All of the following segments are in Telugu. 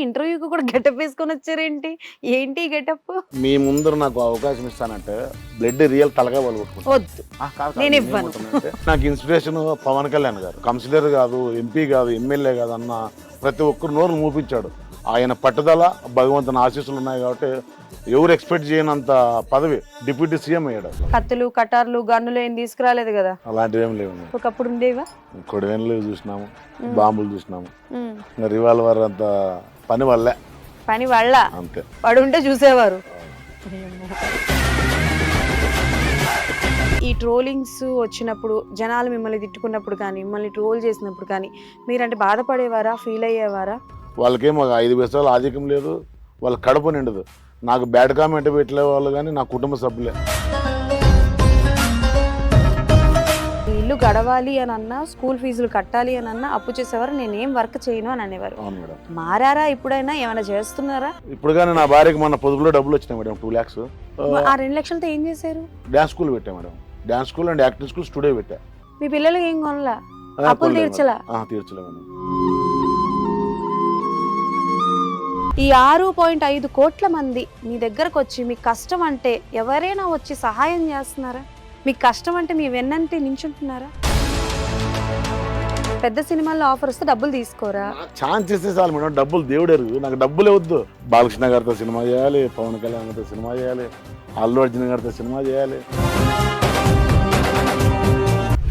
ఇంటర్వ్యూకి కూడా గెటప్ వేసుకొని వచ్చారేంటి? ఏంటి గెటప్? మీ ముందర నాకు అవకాశం ఇస్తానంటే బ్లడ్ రియల్ తలగా. వద్దు. నేను ఇవ్వను. నాకు ఇన్స్పిరేషన్ పవన్ కళ్యాణ్ గారు కౌన్సిలర్ కాదు ఎంపీ కాదు ఎమ్మెల్యే కాదు అన్న ప్రతి ఒక్కరు నోరు మూపించాడు. ఆయన పట్టుదల భగవంతుని ఆశీస్సులు ఉన్నాయి కాబట్టి ఎవరు ఎక్స్పెక్ట్ చేయనంత పదవి డిప్యూటీ సీఎం అయ్యాడు కత్తులు కటార్లు గన్నులు ఏం తీసుకురాలేదు కదా? అలాంటివి ఏం లేవు ఒకప్పుడు ఉండేవా? కొడవేన్లు చూసినాము బాంబులు చూసినాము. రివాల్వర్ అంత పని వల్లే. పని వాళ్ళ అంతే. వాడు ఉంటే చూసేవారు ఈ ట్రోలింగ్స్ వచ్చినప్పుడు జనాలు మిమ్మల్ని తిట్టుకున్నప్పుడు కానీ మిమ్మల్ని ట్రోల్ చేసినప్పుడు కానీ మీరంటే బాధపడేవారా ఫీల్ అయ్యేవారా? వాళ్ళకేం ఒక ఐదు పైసలు ఆధిక్యం లేదు. వాళ్ళ కడుపు నిండదు. నాకు బ్యాడ్ కామెంట్ పెట్టలే వాళ్ళు కానీ నా కుటుంబ సభ్యులే. గడవాలి అని అన్నా స్కూల్ ఫీజులు కట్టాలి అని అన్నా అప్పు చేసేవారు. నేనేం వర్క్ చేయను అని అనేవారు. మారారా ఇప్పుడైనా? ఏమైనా చేస్తున్నారా? ఇప్పుడు కానీ నా భార్యకి మన పొదుపులో డబ్బులు వచ్చినాయి మేడం టూ ల్యాక్స్ ఆ రెండు లక్షలతో ఏం చేశారు? డ్యాన్స్ స్కూల్ పెట్టా madam. Dance school and acting school studio పెట్టా. మీ పిల్లలకి ఏం కొనలా? అప్పులు తీర్చలా? తీర్చలే మేడం. ఈ ఆరు పాయింట్ ఐదు కోట్ల మంది మీ దగ్గరకు వచ్చి మీ కష్టం అంటే ఎవరైనా వచ్చి సహాయం చేస్తున్నారా? మీ కష్టం అంటే మీ వెన్నంటి నించుంటున్నారా? పెద్ద సినిమాల్లో ఆఫర్ వస్తే డబ్బులు తీసుకోరా? ఛాన్స్ ఇస్తే చాలు మేడం డబ్బులు దేవుడరు నాకు డబ్బులే వద్దు. బాలకృష్ణ గారితో సినిమా చేయాలి పవన్ కళ్యాణ్ గారితో సినిమా చేయాలి అల్లు అర్జున్ గారితో సినిమా చేయాలి.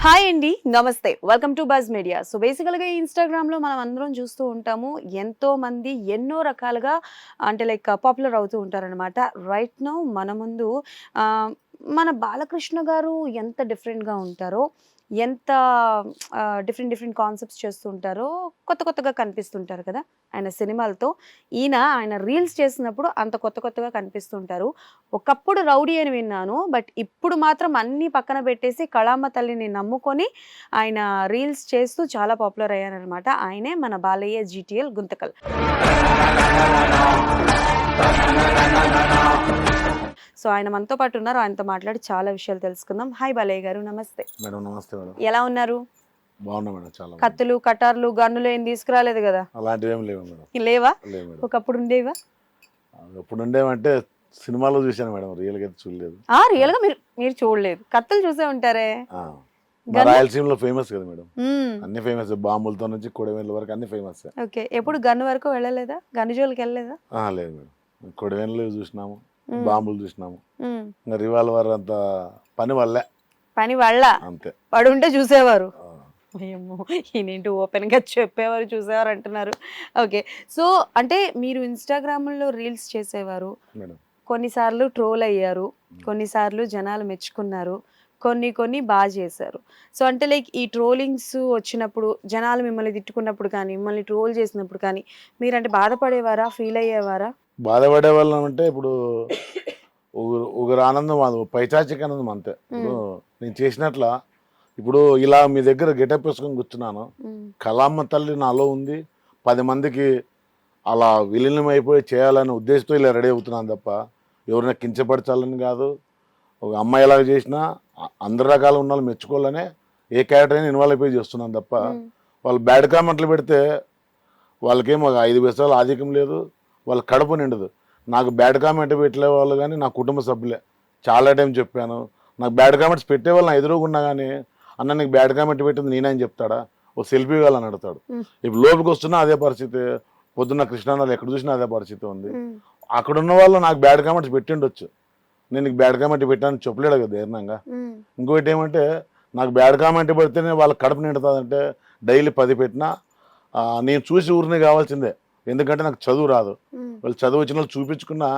హాయ్ అండి నమస్తే. Welcome to Buzz media so బేసికల్గా ఇన్స్టాగ్రామ్లో మనం అందరం చూస్తూ ఉంటాము. ఎంతో మంది ఎన్నో రకాలుగా అంటే లైక్ పాపులర్ అవుతూ ఉంటారనమాట రైట్ నో మన ముందు మన బాలకృష్ణ గారు ఎంత డిఫరెంట్గా ఉంటారో ఎంత డిఫరెంట్ డిఫరెంట్ కాన్సెప్ట్స్ చేస్తుంటారో కొత్త కొత్తగా కనిపిస్తుంటారు కదా. ఆయన సినిమాలతో ఈయన ఆయన రీల్స్ చేసినప్పుడు అంత కొత్త కొత్తగా కనిపిస్తుంటారు. ఒకప్పుడు రౌడీ అని విన్నాను బట్ ఇప్పుడు మాత్రం అన్ని పక్కన పెట్టేసి కళామ తల్లిని నమ్ముకొని ఆయన రీల్స్ చేస్తూ చాలా పాపులర్ అయ్యారనమాట ఆయనే మన బాలయ్య జీటీఎల్ గుంతకల్. సో ఆయన మనతో పాటు ఉన్నారు. ఆయనతో మాట్లాడి చాలా విషయాలు తెలుసుకుందాం. హాయ్ బాలయ్య గారు నమస్తే. మేడం నమస్తే మేడం. ఎలా ఉన్నారు? బాగున్నా మేడం చాలా. కత్తులు కటార్లు గన్నులు ఏం తీసుకురాలేదు కదా? అలాంటివి ఏం లేవు మేడం. లేవా? ఒకప్పుడు ఉండేవా? ఎప్పుడు ఉండేవంటే సినిమాలో చూశాను మేడం రియల్గా అయితే చూడలేదు. ఆ రియల్గా మీరు మీరు చూడలేదు. కత్తులు చూసే ఉంటారే? రాయలసీమలో ఫేమస్ కదా మేడం. అన్ని ఫేమస్ బాంబులతో నుంచి కొడవేళ్ళ వరకు అన్ని ఫేమస్. ఓకే ఎప్పుడు గన్ను వరకు వెళ్ళలేదా? గన్ను జోలికి వెళ్ళలేదా? లేదు మేడం. కొడవేళ్ళు చూసినాము. బాంబులు చూసినాము. ఇంకా రివాల్వర్ అంత పని వల్లే. పని వాళ్ళ అంతే. వాడు ఉంటే చూసేవారు. ఏమో ఈయనేంటి ఓపెన్గా చెప్పేవారు చూసేవారు అంటున్నారు. ఓకే. సో అంటే మీరు ఇన్స్టాగ్రామ్లో రీల్స్ చేసేవారు. కొన్నిసార్లు ట్రోల్ అయ్యారు. కొన్నిసార్లు జనాలు మెచ్చుకున్నారు. కొన్ని కొన్ని బాగా చేశారు. సో అంటే లైక్ ఈ ట్రోలింగ్స్ వచ్చినప్పుడు జనాలు మిమ్మల్ని తిట్టుకున్నప్పుడు కానీ మిమ్మల్ని ట్రోల్ చేసినప్పుడు కానీ మీరంటే బాధపడేవారా? ఫీల్ అయ్యేవారా? బాధపడే వాళ్ళం అంటే ఇప్పుడు ఒకరు ఆనందం అది పైచాచిక ఆనందం అంతే. ఇప్పుడు నేను చేసినట్ల ఇప్పుడు ఇలా మీ దగ్గర గెటప్ వేసుకొని కూర్చున్నాను. మ్మ్. కళామ్మ తల్లి నాలో ఉంది. పది మందికి అలా విలీనం అయిపోయి చేయాలనే ఉద్దేశంతో ఇలా రెడీ అవుతున్నాను తప్ప ఎవరైనా కించపరచాలని కాదు. ఒక అమ్మాయి ఎలాగ చేసినా అందరి రకాల ఉన్న వాళ్ళు మెచ్చుకోవాలనే ఏ క్యారెక్టర్ అయినా ఇన్వాల్వ్ అయిపోయి చేస్తున్నాను తప్ప. వాళ్ళు బ్యాడ్ కామెంట్లు పెడితే వాళ్ళకేం ఒక ఐదు పైసలు ఆధిక్యం లేదు. వాళ్ళ కడుపు నిండదు. నాకు బ్యాడ్ కామెంట్ పెట్టలే వాళ్ళు కానీ నా కుటుంబ సభ్యులే. చాలా టైం చెప్పాను. నాకు బ్యాడ్ కామెంట్స్ పెట్టే వాళ్ళు నా ఎదురుగున్నా కానీ అన్న నీకు బ్యాడ్ కామెంట్ పెట్టింది నేనే అని చెప్తాడా? ఓ సెల్ఫీ కావాలని అడుగుతాడు. ఇప్పుడు లోపలికి వస్తున్నా అదే పరిస్థితి. పొద్దున్న కృష్ణానాలు ఎక్కడ చూసినా అదే పరిస్థితి ఉంది. అక్కడ ఉన్న వాళ్ళు నాకు బ్యాడ్ కామెంట్స్ పెట్టిండొచ్చు. నేను నీకు బ్యాడ్ కామెంట్ పెట్టాను చెప్పలేడు కదా ధైర్యంగా. ఇంకోటి ఏమంటే నాకు బ్యాడ్ కామెంట్ పెడితేనే వాళ్ళ కడుపు నిండుతుందంటే డైలీ పది పెట్టినా నేను చూసి ఊరినే కావాల్సిందే. ఎందుకంటే నాకు చదువు రాదు. వాళ్ళు చదువు వచ్చిన వాళ్ళు చూపించుకున్నా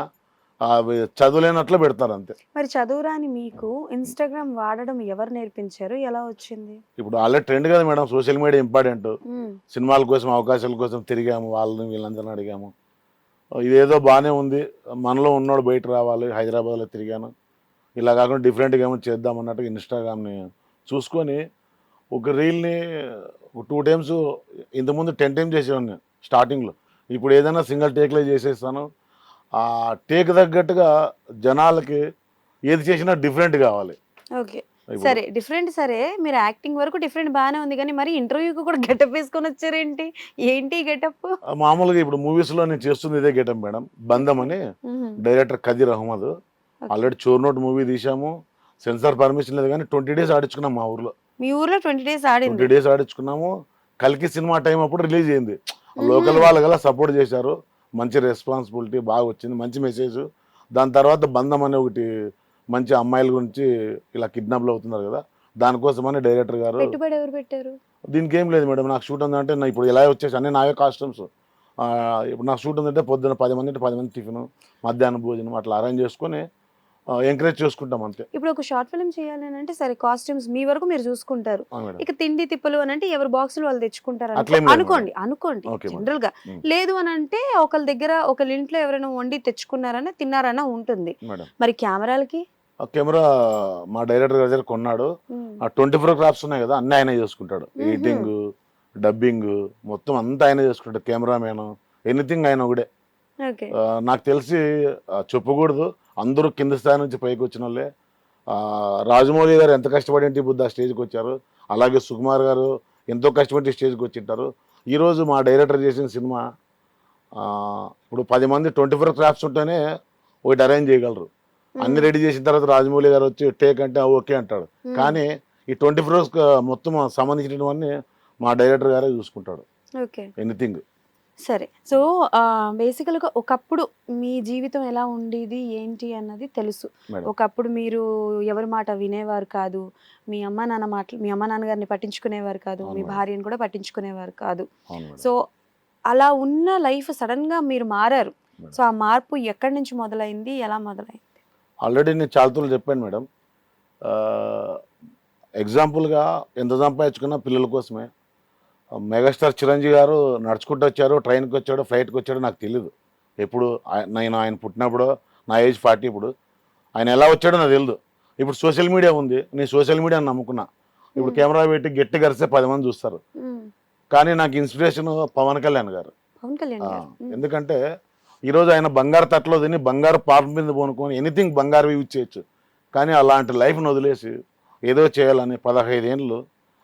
చదువులేనట్లు పెడతారు అంతే. మరి చదువురాని మీకు ఇన్స్టాగ్రామ్ వాడడం ఎవరు నేర్పించారు? ఎలా వచ్చింది? ఇప్పుడు ఆల్రెడీ ట్రెండ్ కదా మేడం సోషల్ మీడియా ఇంపార్టెంట్. సినిమాల కోసం అవకాశాల కోసం తిరిగాము వాళ్ళని వీళ్ళందరిని అడిగాము. ఇదేదో బాగానే ఉంది. మనలో ఉన్నోడు బయట రావాలి హైదరాబాద్లో తిరిగాను. ఇలా కాకుండా డిఫరెంట్గా ఏమో చేద్దాం అన్నట్టు ఇన్స్టాగ్రామ్ని చూసుకొని ఒక రీల్ని టూ టైమ్స్ ఇంతకుముందు టెన్ టైమ్స్ చేసేవాడిని స్టార్టింగ్లో. ఇప్పుడు ఏదైనా సింగిల్ టేక్లో చేసేస్తాను. ఆ టేక్ తగ్గట్టుగా జనాలకి ఏది చేసినా డిఫరెంట్ కావాలి. ఓకే. సరే డిఫరెంట్ సరే మీరు యాక్టింగ్ వరకు డిఫరెంట్ బాగానే ఉంది కానీ మరి ఇంటర్వ్యూకి కూడా గెటప్ వేసుకొని వచ్చారేంటి? ఏంటి గెటప్? మామూలుగా ఇప్పుడు మూవీస్లో నేను చేస్తుంది ఇదే గెటప్ మేడం. బంధం అని డైరెక్టర్ కదీర్ అహ్మద్. ఆల్రెడీ చోర్నోట్ మూవీ తీసాము సెన్సార్ పర్మిషన్ లేదు కానీ ట్వంటీ డేస్ ఆడించుకున్నాం మా ఊర్లో. మీ ఊర్లో ట్వంటీ డేస్ ట్వంటీ ఆడింది డేస్ ఆడించుకున్నాము. కల్కి సినిమా టైం అప్పుడు రిలీజ్ అయింది. లోకల్ వాళ్ళు గల సపోర్ట్ చేశారు? మంచి రెస్పాన్సిబిలిటీ బాగా వచ్చింది మంచి మెసేజ్. దాని తర్వాత బంధం అనే ఒకటి మంచి అమ్మాయిల గురించి ఇలా కిడ్నాప్లు అవుతున్నారు కదా దానికోసమని డైరెక్టర్ గారు పెట్టుబడి ఎవరు పెట్టారు? దీనికి ఏం లేదు మేడం నాకు షూట్ ఉందంటే నా ఇప్పుడు ఇలా వచ్చేసి అన్ని నావే కాస్ట్యూమ్స్ ఇప్పుడు నాకు షూట్ ఉందంటే పొద్దున్న పది మంది అంటే పది మంది టిఫిన్ మధ్యాహ్నం భోజనం అట్లా అరేంజ్ చేసుకొని ఎంకరేజ్ చేసుకుంటాం అంతే. ఇప్పుడు ఒక షార్ట్ ఫిల్మ్ చేయాలి అని అంటే సరే కాస్ట్యూమ్స్ మీ వరకు మీరు చూసుకుంటారు. ఇక తిండి తిప్పలు అని అంటే ఎవరి బాక్సులు వాళ్ళు తెచ్చుకుంటారు అనుకోండి అనుకోండి. జనరల్గా. లేదు అని అంటే ఒకళ్ళ దగ్గర ఒకళ్ళ ఇంట్లో ఎవరైనా వండి తెచ్చుకున్నారన్నా తిన్నారన్నా ఉంటుంది. మరి కెమెరాలకి? కెమెరా మా డైరెక్టర్ గారి దగ్గర కొన్నాడు. ఆ ట్వంటీ ఫోర్ క్రాఫ్ట్స్ ఉన్నాయి కదా అన్ని ఆయన చేసుకుంటాడు. ఎడిటింగ్ డబ్బింగ్ మొత్తం అంతా ఆయన చేసుకుంటాడు కెమెరామెన్ ఎనీథింగ్ ఆయన ఒకడే. ఆ, నాకు తెలిసి చెప్పకూడదు. అందరూ కింద స్థాయి నుంచి పైకి వచ్చిన వాళ్ళే. రాజమౌళి గారు ఎంత కష్టపడి ఇంటి బుద్ధ స్టేజ్కి వచ్చారు. అలాగే సుకుమార్ గారు ఎంతో కష్టపడి స్టేజ్కి వచ్చింటారు. ఈరోజు మా డైరెక్టర్ చేసిన సినిమా ఇప్పుడు పది మంది ట్వంటీ ఫోర్ క్రాఫ్ట్స్ ఉంటేనే ఒకటి అరేంజ్ చేయగలరు. అన్ని రెడీ చేసిన తర్వాత రాజమౌళి గారు వచ్చి టేక్ అంటే ఓకే అంటాడు. కానీ ఈ ట్వంటీ ఫోర్ మొత్తం సంబంధించినవన్నీ మా డైరెక్టర్ గారే చూసుకుంటాడు. ఎనీథింగ్. సరే. సో బేసికల్గా ఒకప్పుడు మీ జీవితం ఎలా ఉండేది ఏంటి అన్నది తెలుసు. ఒకప్పుడు మీరు ఎవరి మాట వినేవారు కాదు. మీ అమ్మ నాన్న మాటలు మీ అమ్మ నాన్నగారిని పట్టించుకునేవారు కాదు. మీ. భార్యను కూడా పట్టించుకునేవారు కాదు. సో అలా ఉన్న లైఫ్ సడన్గా మీరు మారారు. సో ఆ మార్పు ఎక్కడి నుంచి మొదలైంది? ఎలా మొదలైంది? ఆల్రెడీ నేను చాలా చెప్పాను మేడం. ఎగ్జాంపుల్గా ఎంత సంపాదించుకున్నా పిల్లల కోసమే. మెగాస్టార్ చిరంజీవి గారు నడుచుకుంటూ వచ్చారు ట్రైన్కి వచ్చాడు ఫ్లైట్కి వచ్చాడు నాకు తెలియదు ఎప్పుడు నేను ఆయన పుట్టినప్పుడు నా ఏజ్ ఫార్టీ ఇప్పుడు. ఆయన ఎలా వచ్చాడో నాకు తెలియదు ఇప్పుడు సోషల్ మీడియా ఉంది నేను సోషల్ మీడియాని నమ్ముకున్నా. ఇప్పుడు. కెమెరా పెట్టి గట్టి గరిస్తే పది మంది చూస్తారు. కానీ నాకు ఇన్స్పిరేషన్ పవన్ కళ్యాణ్ గారు. ఎందుకంటే ఈరోజు ఆయన బంగారు తట్టలో తిని బంగారు పాప మీద పోనుకొని ఎనీథింగ్ బంగారు యూజ్ చేయొచ్చు. కానీ అలాంటి లైఫ్ను వదిలేసి ఏదో చేయాలని పదహైదు ఏళ్ళు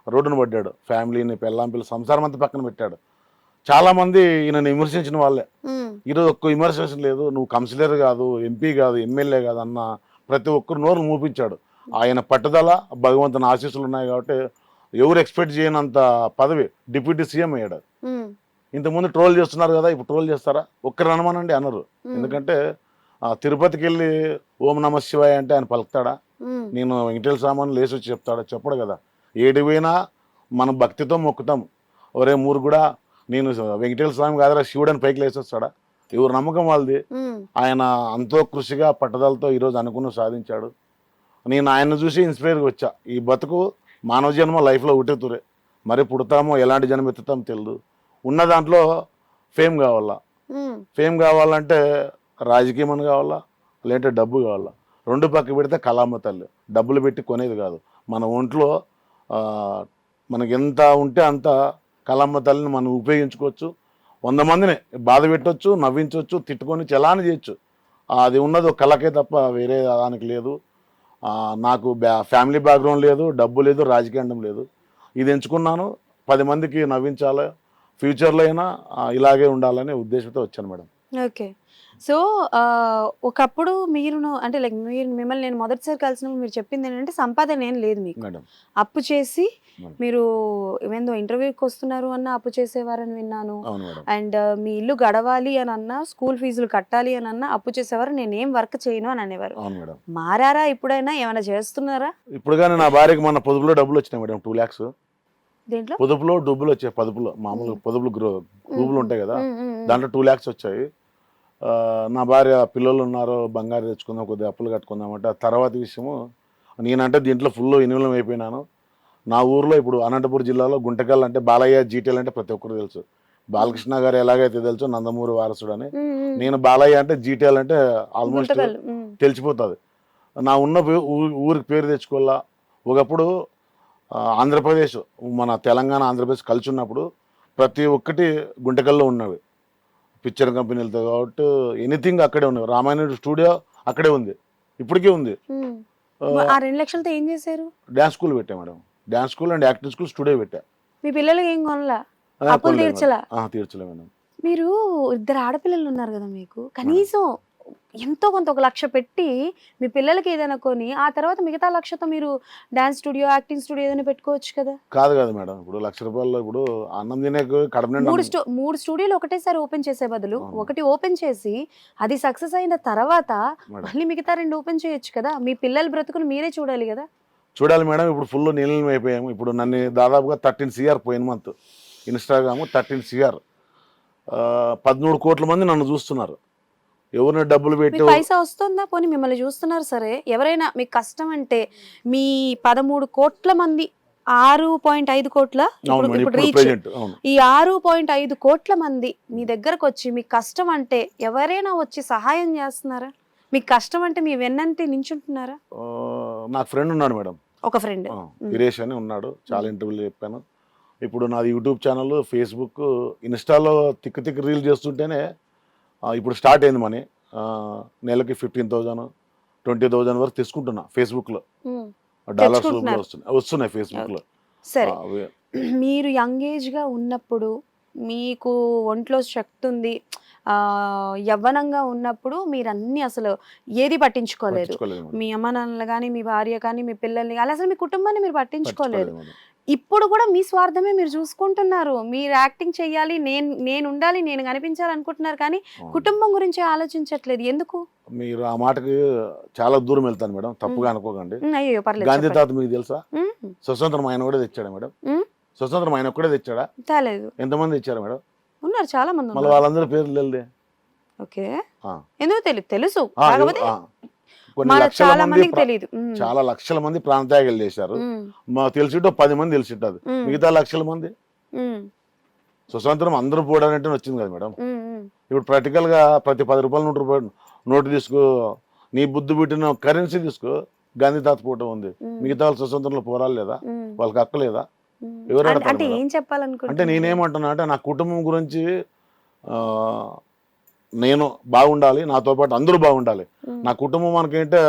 రోడ్డున పడ్డాడు. ఫ్యామిలీని పెళ్ళాం పిల్ల సంసారం అంతా పక్కన పెట్టాడు. చాలామంది ఈయనని విమర్శించిన వాళ్ళే. ఈరోజు ఒక్క విమర్శించడం లేదు. నువ్వు కౌన్సిలర్ కాదు ఎంపీ కాదు ఎమ్మెల్యే కాదు అన్న ప్రతి ఒక్కరు నోరు మూపించాడు. ఆయన పట్టుదల భగవంతుని ఆశీస్సులు ఉన్నాయి కాబట్టి ఎవరు ఎక్స్పెక్ట్ చేయనంత పదవి డిప్యూటీ సీఎం అయ్యాడు. ఇంతకుముందు ట్రోల్ చేస్తున్నారు కదా ఇప్పుడు ట్రోల్ చేస్తారా? ఒక్కరు అనమానండి అనరు. ఎందుకంటే ఆ, తిరుపతికి వెళ్ళి ఓం నమ శివాయ అంటే ఆయన పలుకుతాడా. నేను వెంకటేశ్వర సామాన్ లేచి వచ్చి చెప్తాడా? చెప్పడు కదా. ఏడు పోయినా మనం భక్తితో మొక్కుతాం. ఒరే మూరు కూడా నేను వెంకటేశ్వర స్వామి కాదరా శివుడని పైకి లేచి వస్తాడా? ఎవరు నమ్మకం వాళ్ళది. ఆయన అంతో కృషిగా పట్టుదలతో ఈరోజు అనుకున్న సాధించాడు. నేను ఆయన్ని చూసి ఇన్స్పైర్గా వచ్చా. ఈ బతుకు మానవ జన్మ లైఫ్లో ఉటెతురే మరి పుడతామో ఎలాంటి జన్మ ఎత్తుతామో తెలియదు ఉన్న దాంట్లో ఫేమ్ కావాలా. ఫేమ్ కావాలంటే రాజకీయం అని కావాలా? లేదంటే డబ్బు కావాలా? రెండు పక్క పెడితే కళామ తల్లి. డబ్బులు పెట్టి కొనేది కాదు. మన ఒంట్లో మనకి ఎంత ఉంటే అంత కలమ్మ తల్లిని మనం ఉపయోగించుకోవచ్చు. వంద మందిని బాధ పెట్టవచ్చు నవ్వించవచ్చు తిట్టుకొని చలాని చేయొచ్చు. అది ఉన్నది ఒక కళకే తప్ప వేరే దానికి లేదు. నాకు బ్యా ఫ్యామిలీ బ్యాక్గ్రౌండ్ లేదు డబ్బు లేదు రాజకీయం లేదు. ఇది ఎంచుకున్నాను. పది మందికి నవ్వించాలి. ఫ్యూచర్లో అయినా ఇలాగే ఉండాలనే ఉద్దేశంతో వచ్చాను మేడం. ఓకే. సో ఒకప్పుడు మీరు అంటే లైక్ మీరు మిమ్మల్ని నేను మొదటిసారి కలిసినప్పుడు మీరు చెప్పింది ఏంటంటే సంపాదన ఏం లేదు మీకు. అప్పు చేసి. మీరు ఏందో ఇంటర్వ్యూకి వస్తున్నారు అన్న అప్పు చేసేవారని విన్నాను. అండ్ మీ ఇల్లు గడవాలి అని అన్నా స్కూల్ ఫీజులు కట్టాలి అని అన్నా అప్పు చేసేవారు. నేను ఏం వర్క్ చేయను అని అనేవారు. మారారా ఇప్పుడైనా? ఏమైనా చేస్తున్నారా? ఇప్పుడు కానీ నా భార్యకి మన పొదుపులో డబ్బులు వచ్చినాయి మేడం టూ ల్యాక్స్ దేంట్లో? పొదుపులో డబ్బులు వచ్చాయి పొదుపులో మామూలు పొదుపులు గ్రో గ్రూపులు ఉంటాయి కదా. దాంట్లో టూ ల్యాక్స్ వచ్చాయి. నా భార్య పిల్లలు ఉన్నారు బంగారు తెచ్చుకుందాం కొద్దిగా అప్పులు కట్టుకుందాం అంటే ఆ తర్వాత విషయము నేనంటే దీంట్లో ఫుల్ ఇన్వలం అయిపోయినాను. నా ఊర్లో ఇప్పుడు అనంతపురం జిల్లాలో గుంటకల్ అంటే బాలయ్య జీటీఎల్ అంటే ప్రతి ఒక్కరు తెలుసు. బాలకృష్ణ గారు ఎలాగైతే తెలుసు నందమూరి వారసుడు అని. నేను బాలయ్య అంటే జీటీఎల్ అంటే ఆల్మోస్ట్. తెలిసిపోతుంది. నా ఉన్న ఊరికి పేరు తెచ్చుకోవాలా? ఒకప్పుడు ఆంధ్రప్రదేశ్ మన తెలంగాణ ఆంధ్రప్రదేశ్ కలిసి ఉన్నప్పుడు ప్రతి ఒక్కటి గుంటకల్లో ఉన్నవి. పిక్చర్ కంపెనీలతో కాబట్టి ఎనీథింగ్ అక్కడే ఉన్నవి రామాయణ స్టూడియో అక్కడే ఉంది. ఇప్పటికీ ఉంది. ఆ రెండు లక్షలతో ఏం చేశారు? డ్యాన్స్ స్కూల్ పెట్టా madam. Dance school and acting school studio పెట్టా. మీ పిల్లలకి ఏం కొనలా? అప్పులు తీర్చలే మేడం. మీరు ఇద్దరు ఆడపిల్లలు ఉన్నారు కదా మీకు. కనీసం ఎంతో కొంత ఒక లక్ష పెట్టి మీ పిల్లలకి ఏదైనా కొని ఆ తర్వాత మిగతా లక్షతో మీరు డాన్స్ స్టూడియో యాక్టింగ్ స్టూడియో ఏదైనా పెట్టుకోవచ్చు కదా? కాదు కాదు మేడం. ఇప్పుడు లక్ష రూపాయలు ఇప్పుడు అన్నం తినే మూడు మూడు స్టూడియోలు ఒకటేసారి ఓపెన్ చేసే బదులు. ఒకటి ఓపెన్ చేసి అది సక్సెస్ అయిన తర్వాత మళ్ళీ మిగతా రెండు ఓపెన్ చేయొచ్చు కదా? మీ పిల్లల బ్రతుకులు మీరే చూడాలి కదా? చూడాలి మేడం. ఇప్పుడు ఫుల్ నీళ్ళని అయిపోయాము ఇప్పుడు నన్ను దాదాపుగా థర్టీన్ సిఆర్ పోయిన మంత్. Instagram thirteen C. పదమూడు కోట్ల మంది నన్ను చూస్తున్నారు. ఎవరిని డబ్బులు పెట్టి? పైసా వస్తుందా? పోనీ మిమ్మల్ని చూస్తున్నారు సరే. ఎవరైనా మీకు కష్టం అంటే మీ పదమూడు కోట్ల మంది ఆరు పాయింట్ ఐదు కోట్ల ఇప్పుడు రీచ్ ఈ ఆరు పాయింట్ ఐదు కోట్ల మంది మీ దగ్గరకు వచ్చి మీకు కష్టం అంటే ఎవరైనా వచ్చి సహాయం చేస్తున్నారా? మీకు కష్టం అంటే మీ వెన్నంటి నించుంటున్నారా? నాకు ఫ్రెండ్ ఉన్నాడు మేడం. ఒక ఫ్రెండ్ ఆ, వీరేష్ అని ఉన్నాడు. చాలా ఇంటర్వ్యూలు చెప్పాను. ఇప్పుడు నాది యూట్యూబ్ ఛానల్ ఫేస్బుక్ ఇన్స్టాలో తిక్కు తిక్కు రీల్ చేస్తుంటేనే ఇప్పుడు స్టార్ట్ అయింది మనీ. నెలకి ఫిఫ్టీన్ థౌజండ్ ట్వంటీ థౌజండ్ వరకు తీసుకుంటున్నా ఫేస్బుక్లో. డాలర్స్. వస్తున్నాయి. వస్తున్నాయి ఫేస్బుక్లో. సరే. మీరు యంగ్ ఏజ్గా ఉన్నప్పుడు మీకు ఒంట్లో శక్తి ఉంది. ఆ యవ్వనంగా ఉన్నప్పుడు మీరు అన్ని అసలు ఏది పట్టించుకోలేదు. మీ అమ్మ నాన్నలు కానీ మీ భార్య కానీ మీ పిల్లల్ని కానీ అసలు మీ కుటుంబాన్ని మీరు పట్టించుకోలేదు. ఇప్పుడు కూడా మీ స్వార్థమే మీరు చూసుకుంటున్నారు. మీరు యాక్టింగ్ చెయ్యాలి నేను నేను ఉండాలి నేను కనిపించాలి అనుకుంటున్నారు కానీ. కుటుంబం గురించి ఆలోచించట్లేదు. ఎందుకు? మీరు ఆ మాటకి చాలా దూరం వెళ్తాను మేడం. తప్పుగా అనుకోకండి. అయ్యో పర్లేదు గాంధీ. తాత మీకు తెలుసా? స్వతంత్రం ఆయన కూడా తెచ్చాడా మేడం. స్వతంత్రం ఆయన ఒక్కడే తెచ్చాడా? తేలేదు. ఎంతమంది తెచ్చారు మేడం? ఉన్నారు చాలా మంది మళ్ళీ వాళ్ళందరి పేర్లు తెలియదే ఓకే. ఎందుకు తెలుసు. ఆ. కొన్ని లక్షల మంది చాలా లక్షల మంది ప్రాంతాయాలు చేశారు. ఉమ్, మా తెలిసిటో పది మంది తెలిసిట్టదు మిగతా లక్షల మంది. స్వతంత్రం అందరూ పోవడానికి వచ్చింది కదా మేడం? ఇప్పుడు ప్రాక్టికల్గా ప్రతి పది రూపాయలు నూట రూపాయలు నోటు తీసుకో నీ బుద్ధి పుట్టిన కరెన్సీ తీసుకో గాంధీ తాత ఫోటో ఉంది. మిగతా వాళ్ళు స్వతంత్రంలో పోరాలు లేదా ఉమ్, వాళ్ళకి హక్కు లేదా? ఉమ్. ఎవరు అంటే- నేనేమంటున్నా అంటే నా కుటుంబం గురించి నేను బాగుండాలి నాతో పాటు అందరూ బాగుండాలి. నా కుటుంబం మనకేంటే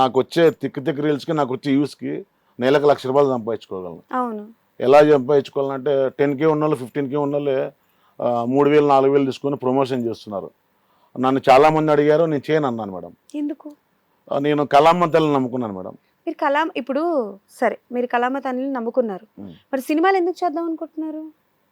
నాకు వచ్చే తిక్కు తిక్కు రీల్స్కి నాకు వచ్చే యూస్కి నెలకు లక్ష రూపాయలు సంపాదించుకోగలను. అవును. ఎలా సంపాదించుకోవాలంటే టెన్ కే ఉన్న వాళ్ళు ఫిఫ్టీన్ కే ఉన్న వాళ్ళే మూడు వేలు నాలుగు వేలు తీసుకొని ప్రమోషన్ చేస్తున్నారు. నన్ను చాలా మంది అడిగారు నేను చేయను అన్నాను మేడం. ఎందుకు? నేను కళామ్మ తల్లిని నమ్ముకున్నాను మేడం. మీరు కలాం ఇప్పుడు సరే మీరు కళామ తల్లిని నమ్ముకున్నారు. మరి సినిమాలు ఎందుకు చేద్దాం అనుకుంటున్నారు?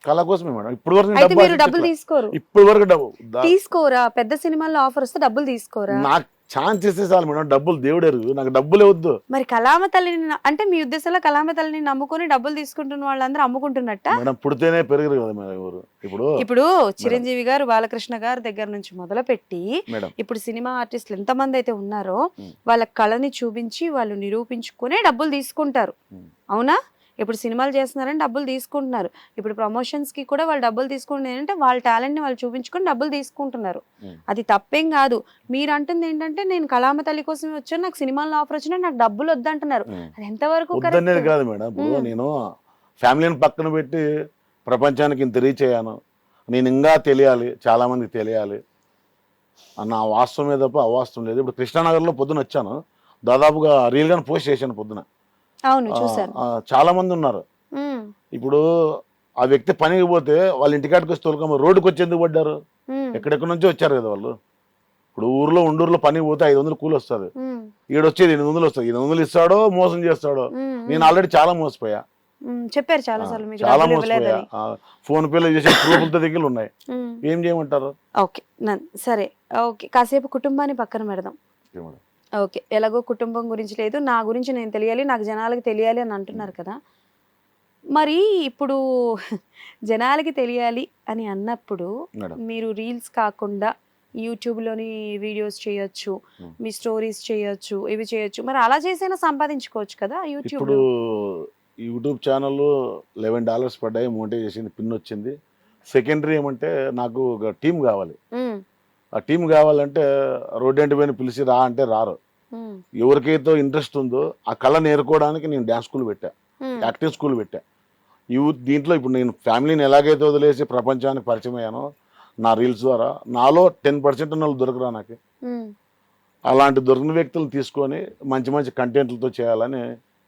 కళ కోసమే మేడం. ఇప్పుడు వరకు మీరు డబ్బులు. తీసుకోరు. ఇప్పుడు వరకు డబ్బు తీసుకోరా? పెద్ద సినిమాల్లో ఆఫర్ వస్తే డబ్బులు తీసుకోరా? నాకు ఛాన్స్ ఇస్తే చాలు మేడం. డబ్బులు దేవుడు ఎరుగు నాకు డబ్బులే వద్దు. మరి కళామ తల్లిని అంటే మీ ఉద్దేశంలో కళామ తల్లిని నమ్ముకొని డబ్బులు తీసుకుంటున్న వాళ్ళందరూ అమ్ముకుంటున్నట్ట? మేడం పుడితేనే పెరిగరు కదా మేడం ఎవరు? ఇప్పుడు ఇప్పుడు చిరంజీవి గారు బాలకృష్ణ గారు దగ్గర నుంచి మొదలుపెట్టి మేడం. ఇప్పుడు సినిమా ఆర్టిస్టులు ఎంతమంది అయితే ఉన్నారో. వాళ్ళ కళని చూపించి వాళ్ళు నిరూపించుకునే డబ్బులు తీసుకుంటారు. అవునా? ఇప్పుడు సినిమాలు చేస్తున్నారని డబ్బులు తీసుకుంటున్నారు. ఇప్పుడు ప్రమోషన్స్కి కూడా వాళ్ళు డబ్బులు తీసుకుంటున్నారు. అంటే వాళ్ళ టాలెంట్ని వాళ్ళు చూపించుకొని డబ్బులు తీసుకుంటున్నారు. అది తప్పేం కాదు. మీరు అంటుంది ఏంటంటే నేను కళామ తల్లి కోసం వచ్చాను. నాకు సినిమాల్లో ఆఫర్ వచ్చినా నాకు డబ్బులు వద్దంటున్నారు. అది ఎంతవరకు కాదు మేడం. నేను ఫ్యామిలీని పక్కన పెట్టి ప్రపంచానికి ఇంత రీచ్ అయ్యాను. నేను ఇంకా తెలియాలి చాలా మందికి తెలియాలి. అన్న వాస్తవమే తప్ప అవాస్తవం లేదు. ఇప్పుడు కృష్ణానగర్లో పొద్దున వచ్చాను. దాదాపుగా రీల్ గాని పోస్ట్ చేశాను పొద్దున. అవును చూసాను చాలా మంది ఉన్నారు. ఇప్పుడు ఆ వ్యక్తి పనికి పోతే వాళ్ళ ఇంటికాడికి వస్తే తొలకమ్మ రోడ్డుకి వచ్చి ఎందుకు పడ్డారు? ఎక్కడెక్కడి నుంచో వచ్చారు కదా వాళ్ళు. ఇప్పుడు ఊర్లో ఉండూరులో పనికి పోతే ఐదు వందలు కూలి వస్తుంది. ఈడ వచ్చేది ఎనిమిది వందలు వస్తుంది. ఎనిమిది వందలు ఇస్తాడో మోసం చేస్తాడో? నేను ఆల్రెడీ చాలా మోసపోయా. చెప్పారు చాలా సార్లు చాలా మోసపోయా. ఫోన్ పేలో చేసే ప్రూఫ్లతో దగ్గర ఉన్నాయి. ఏం చేయమంటారు? ఓకే సరే. ఓకే కాసేపు కుటుంబాన్ని పక్కన పెడదాం? ఓకే. ఎలాగో కుటుంబం గురించి లేదు. నా గురించి నేను తెలియాలి నాకు జనాలకి తెలియాలి అని అంటున్నారు కదా. మరి ఇప్పుడు జనాలకి తెలియాలి అని అన్నప్పుడు మీరు రీల్స్ కాకుండా యూట్యూబ్లోని వీడియోస్ చేయొచ్చు. మీ స్టోరీస్ చేయొచ్చు ఇవి చేయొచ్చు. మరి అలా చేసైనా సంపాదించుకోవచ్చు కదా యూట్యూబ్ ఇప్పుడు యూట్యూబ్ ఛానల్ లెవెన్ డాలర్స్ పడ్డాయి మోనిటైజ్ చేసింది పిన్ వచ్చింది. సెకండరీ ఏమంటే నాకు ఒక టీం కావాలి. ఆ టీం కావాలంటే రోడ్డు పైన పిలిచి రా అంటే రారు. ఎవరికైతే ఇంట్రెస్ట్ ఉందో ఆ కళ నేర్చుకోవడానికి నేను డ్యాన్స్ స్కూల్ పెట్టా. యాక్టింగ్ స్కూల్ పెట్టా. యూత్ దీంట్లో ఇప్పుడు నేను ఫ్యామిలీని ఎలాగైతే వదిలేసి ప్రపంచానికి పరిచయం అయ్యానో నా రీల్స్ ద్వారా నాలో టెన్ పర్సెంట్ వాళ్ళు దొరకరా నాకు? అలాంటి దొరికిన వ్యక్తులు తీసుకొని మంచి మంచి కంటెంట్లతో చేయాలని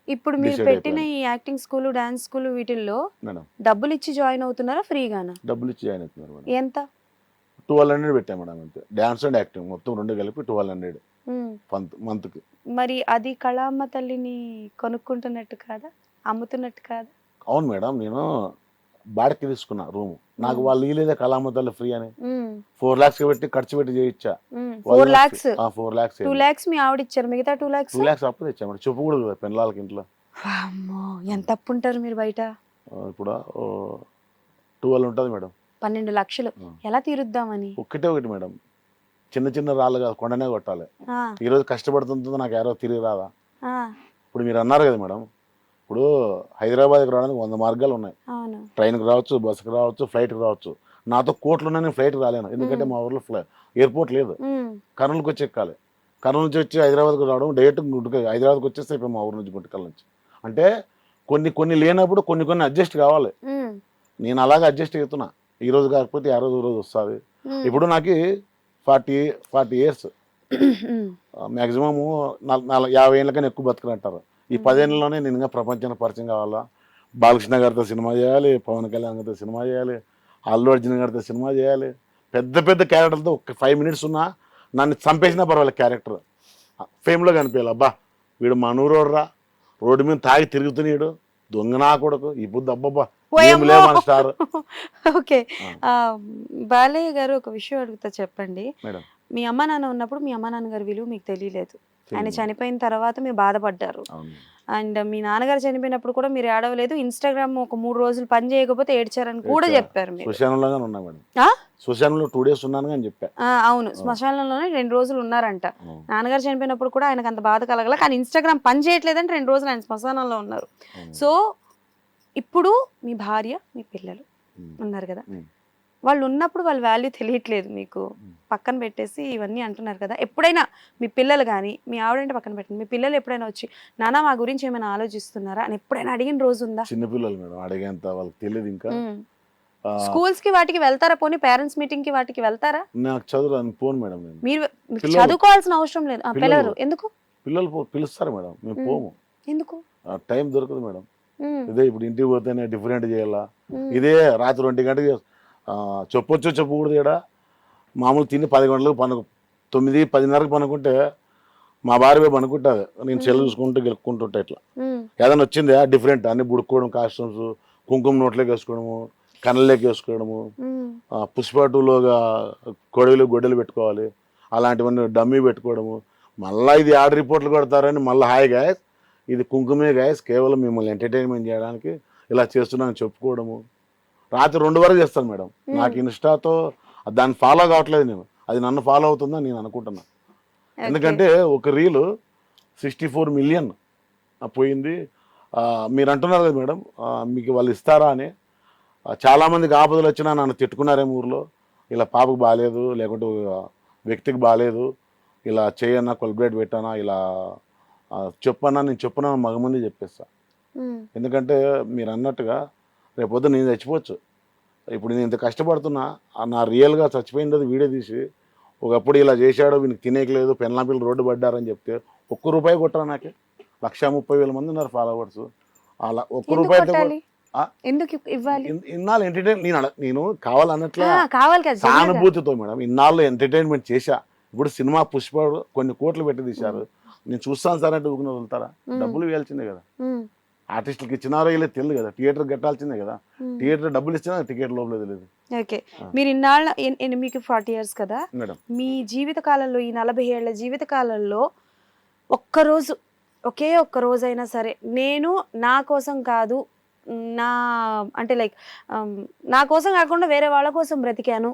ఇప్పుడు మీరు పెట్టిన ఈ యాక్టింగ్ స్కూల్ డాన్స్ స్కూల్ వీటిల్లో డబ్బులు ఇచ్చి జాయిన్ అవుతున్నారా ఫ్రీగానా? డబ్బులు ఇచ్చి జాయిన్ అవుతున్నారు ఎంత? ట్వెల్వ్ హండ్రెడ్ పెట్టాం మేడం అంతే. డ్యాన్స్ అండ్ యాక్టింగ్ మొత్తం రెండు కలిపి ట్వెల్వ్ హండ్రెడ్. మంత్ మంత్కి. మరి అది కళామ్మ తల్లిని కొనుక్కుంటున్నట్టు కాదా? అమ్ముతున్నట్టు కాదా? అవును మేడం నేను బాడికి తీసుకున్నా రూమ్. నాకు వాళ్ళు ఇలేదే కళామతల్లి ఫ్రీ అని. ఫోర్ లాక్స్ పెట్టి ఖర్చు పెట్టి చేయించా. Four lakhs? Four lakhs two lakhs మీ ఆవిడ ఇచ్చారు మిగతా టూ లాక్స్? టూ లాక్స్ అప్పు తెచ్చా మేడం. చెప్పు కూడా పెళ్ళాలకి ఇంట్లో. అమ్మో ఎంత అప్పు ఉంటారు మీరు బయట? ఇప్పుడు ట్వెల్వ్ ఉంటుంది మేడం. పన్నెండు లక్షలు. ఎలా తీరుద్దామని? ఒక్కటే ఒకటి మేడం. చిన్న చిన్న రాళ్ళు కాదు కొండనే కొట్టాలి. ఆ, ఈరోజు కష్టపడుతుందో నాకు ఎవరో తిరిగి రాదా? ఇప్పుడు మీరు అన్నారు కదా మేడం ఇప్పుడు హైదరాబాద్కి రావడానికి వంద మార్గాలు ఉన్నాయి. ట్రైన్కి రావచ్చు బస్సుకి రావచ్చు ఫ్లైట్కి రావచ్చు. నాతో కోట్లు నేను ఫ్లైట్కి రాలేను. ఎందుకంటే మా ఊర్లో ఫ్లై ఎయిర్పోర్ట్ లేదు. కర్నూలుకి వచ్చి ఎక్కాలి. కర్నూలు నుంచి వచ్చి హైదరాబాద్కి రావడం డైరెక్ట్ గుంటూరు హైదరాబాద్కి వచ్చేస్తే అయిపోయి మా ఊరు నుంచి గుంటకల్ నుంచి. అంటే కొన్ని కొన్ని లేనప్పుడు కొన్ని కొన్ని అడ్జస్ట్ కావాలి. నేను అలాగే అడ్జస్ట్ అవుతున్నా. ఈ రోజు కాకపోతే ఆ రోజు రోజు వస్తుంది. ఇప్పుడు నాకు ఫార్టీ ఫార్టీ ఇయర్స్. మ్యాక్సిమము యాభై ఏళ్ళకన్నా ఎక్కువ బతకరంటారు ఈ పదేళ్ళలోనే నేను ఇంకా ప్రపంచానికి పరిచయం కావాలా? బాలకృష్ణ గారితో సినిమా చేయాలి పవన్ కళ్యాణ్ గారితో సినిమా చేయాలి అల్లు అర్జున్ గారితో సినిమా చేయాలి. పెద్ద పెద్ద క్యారెక్టర్లతో ఒక ఫైవ్ మినిట్స్ ఉన్నా నన్ను చంపేసినా పర్వాలేదు క్యారెక్టర్ ఫేమ్లో కనిపించాలి. అబ్బా వీడు మనూరోడ్రా. రోడ్డు మీద తాగి తిరుగుతున్నాడు. దొంగ నా కొడుకు? ఈ బుద్ధి అబ్బబ్బా స్టార్. ఓకే. బాలయ్య గారు ఒక విషయం అడుగుతా చెప్పండి. మేడం. మీ అమ్మ నాన్న ఉన్నప్పుడు మీ అమ్మ నాన్నగారి విలువ మీకు తెలియలేదు. ఆయన. చనిపోయిన తర్వాత మీరు బాధపడ్డారు. అవును. అండ్ మీ నాన్నగారు చనిపోయినప్పుడు కూడా మీరు ఏడవలేదు ఇన్స్టాగ్రామ్ ఒక మూడు రోజులు పని చేయకపోతే ఏడ్చారని కూడా. చెప్పారు మీరు శ్మశానంలోనే ఉన్నా మేడం ఆ? శ్మశానంలో టూ డేస్ ఉన్నాను అని చెప్పా అవును శ్మశానంలోనే రెండు రోజులు ఉన్నారంట. నాన్నగారు చనిపోయినప్పుడు కూడా ఆయనకు అంత బాధ కలగల కానీ ఇన్స్టాగ్రామ్ పని చేయట్లేదని రెండు రోజులు ఆయన శ్మశానంలో ఉన్నారు. సో ఇప్పుడు మీ భార్య మీ పిల్లలు. ఉన్నారు కదా. వాళ్ళు ఉన్నప్పుడు వాళ్ళ వాల్యూ తెలియట్లేదు మీకు. పక్కన పెట్టేసి ఇవన్నీ అంటున్నారు కదా. ఎప్పుడైనా మీ పిల్లలు కానీ మీ ఆవిడంటే పక్కన పెట్టండి. మీ పిల్లలు ఎప్పుడైనా వచ్చి నాన్న మా గురించి ఏమైనా ఆలోచిస్తున్నారా? అని ఎప్పుడైనా అడిగిన రోజు ఉందా? చిన్నపిల్లలు మేడం అడిగేంత వాళ్ళకి తెలియదు ఇంకా. స్కూల్స్కి వాటికి వెళ్తారా? పోనీ పేరెంట్స్ మీటింగ్కి వాటికి వెళ్తారా? నాకు చదువు పోను మేడం నేను. మీరు. చదువుకోవాల్సిన అవసరం లేదు. ఆ, పిల్లలు. ఎందుకు? పిల్లలు పిలుస్తారు మేడం. మేము. పోము. ఎందుకు? టైం దొరకదు మేడం. ఇదే ఇప్పుడు ఇంటికి పోతేనే డిఫరెంట్ చేయాలా? ఇదే రాత్రి ఒంటి గంటకి ఆ, చెప్పొచ్చు చెప్పకూడదు ఇక్కడ. మామూలు తిని పది గంటలకు పను తొమ్మిది పదిన్నరకు పనుకుంటే మా భార్య పనుకుంటుంది. నేను సెల్ చూసుకుంటూ గెలుక్కుంటుంటా ఇట్లా. ఏదైనా వచ్చిందా? డిఫరెంట్ అన్ని బుడుక్కోవడం కాస్ట్యూమ్స్ కుంకుమ నోట్లోకి వేసుకోవడము కళ్ళలోకి వేసుకోవడము ఉమ్, ఆ, పుష్ప టూలోగా కొడవలు గొడ్డలు పెట్టుకోవాలి. అలాంటివన్నీ డమ్మీ పెట్టుకోవడము. మళ్ళీ ఇది ఆడ రిపోర్ట్లు కొడతారని మళ్ళీ హాయ్ గాయస్ ఇది కుంకుమే గాయస్ కేవలం మిమ్మల్ని ఎంటర్టైన్మెంట్ చేయడానికి ఇలా చేస్తున్నాను చెప్పుకోవడము. రాత్రి రెండు వరకు చేస్తాను మేడం. నాకు ఇన్స్టాతో దాన్ని ఫాలో కావట్లేదు నేను. అది నన్ను ఫాలో అవుతుందని నేను అనుకుంటున్నా. ఎందుకంటే ఒక రీలు సిక్స్టీ ఫోర్ మిలియన్ పోయింది. మీరు అంటున్నారు కదా మేడం మీకు వాళ్ళు ఇస్తారా అని. ఆ, చాలా మందికి ఆపదలు వచ్చినా నన్ను తిట్టుకున్నారేమో ఊర్లో. ఇలా పాపకు బాగాలేదు లేకుంటే వ్యక్తికి బాగాలేదు. ఇలా చేయన్నా కొల్బ్రేట్ పెట్టానా ఇలా చెప్పన్నా నేను చెప్పనా మగమంది చెప్పేస్తా. ఉమ్, ఎందుకంటే మీరు అన్నట్టుగా రేపొద్దు నేను చచ్చిపోవచ్చు. ఇప్పుడు నేను ఇంత కష్టపడుతున్నా నా రియల్గా చచ్చిపోయింది వీడియో తీసి ఒకప్పుడు ఇలా చేశాడు వీనికి తినేయలేదు పెన్లా పిల్లలు రోడ్డు పడ్డారని చెప్తే ఒక్క రూపాయి కొట్టరా నాకు? లక్ష ముప్పై వేల మంది ఉన్నారు ఫాలోవర్స్. అలా ఒక్క రూపాయితో ఆ? ఎందుకు ఇవ్వాలి? ఇన్- ఇన్నాళ్ళు ఎంటర్టైన్ నేను నేను కావాలన్నట్లే. సానుభూతితో మేడం ఇన్నాళ్ళు ఎంటర్టైన్మెంట్ చేశా. ఇప్పుడు సినిమా పుష్ప కొన్ని కోట్లు పెట్టి తీశారు. నేను చూస్తాను సార్ అంటే ఊరిని వదులుతారా. డబ్బులు ఇవ్వాల్సిందే కదా. ఆర్టిస్టులకి ఇచ్చినారో ఇలా తెలియదు కదా. థియేటర్ కట్టాల్సిందే కదా. ఉమ్. థియేటర్ డబ్బులు ఇచ్చినా టికెట్ లోపల తెలియదు ఓకే. మీరు ఇన్నాళ్ళ మీకు ఫార్టీ ఇయర్స్ కదా. మేడం. మీ జీవిత కాలంలో ఈ నలభై ఏళ్ళ జీవిత కాలంలో ఒక్కరోజు ఒకే ఒక్క రోజైనా సరే నేను నా కోసం కాదు నా అంటే లైక్ నా కోసం కాకుండా వేరే వాళ్ళ కోసం బ్రతికాను.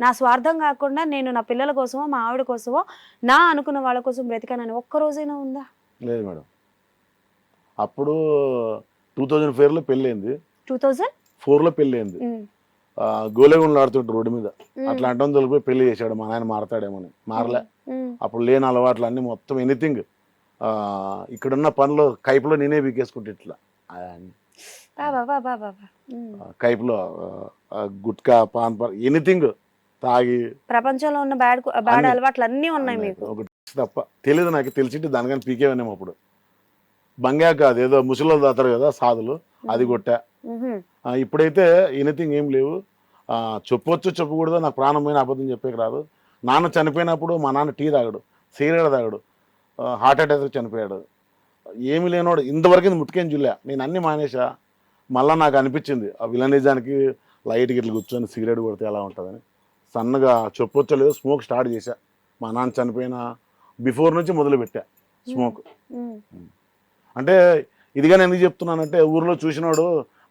నా స్వార్థం కాకుండా నేను నా పిల్లల కోసమో మా ఆవిడ కోసమో నా అనుకున్న వాళ్ళ కోసం బ్రతికానని ఒక్క రోజైనా ఉందా? లేదు మేడం. అప్పుడు టూ థౌజండ్ ఫోర్లో పెళ్ళైంది. Two thousand? ఫోర్లో పెళ్ళైంది. గోలేగుండలు ఆడుతుంటారు రోడ్డు మీద. అట్లా అంటం తొలిపోయి పెళ్ళి చేశాడు మా నాయన మారతాడేమని. మారలే. అప్పుడు లేని అలవాట్లు అన్ని మొత్తం ఎనీథింగ్ ఇక్కడున్న పనులు కైపులో నేనే బీకేసుకుంటే ఇట్లా. కైపులో గుట్కా పాన్ పర్ ఎనీథింగ్ తాగి ప్రపంచంలో ఉన్న బ్యాడ్ బ్యాడ్. అలవాట్లు అన్నీ ఉన్నాయి మీకు. ఒక తప్ప తెలియదు నాకు తెలిసింటే దానికని పీకేవనేమో అప్పుడు. బంగాక కాదు ఏదో ముసలిలో దాతారు కదా సాధులు అది కొట్టా. ఇప్పుడైతే ఎనీథింగ్ ఏం లేవు. చెప్పొచ్చు చెప్పకూడదు నాకు ప్రాణమైన అబద్ధం చెప్పేకి రాదు. నాన్న చనిపోయినప్పుడు మా నాన్న టీ తాగడు సిగరెట్ తాగడు హార్ట్ అటాక్ చనిపోయాడు. ఏమి లేనోడు ఇంతవరకు ఇది ముట్టుకేం చూలే నేను అన్ని మానేసా మళ్ళీ నాకు అనిపించింది ఆ విలనిజానికి లైట్కి ఇట్లా కూర్చొని సిగరెట్ కొడితే ఎలా ఉంటుందని. సన్నగా చెప్పొచ్చో లేదో స్మోక్ స్టార్ట్ చేశా. మా నాన్న చనిపోయిన బిఫోర్ నుంచి మొదలు పెట్టా స్మోక్. అంటే ఇదిగా నేను ఎందుకు చెప్తున్నానంటే ఊర్లో చూసినాడు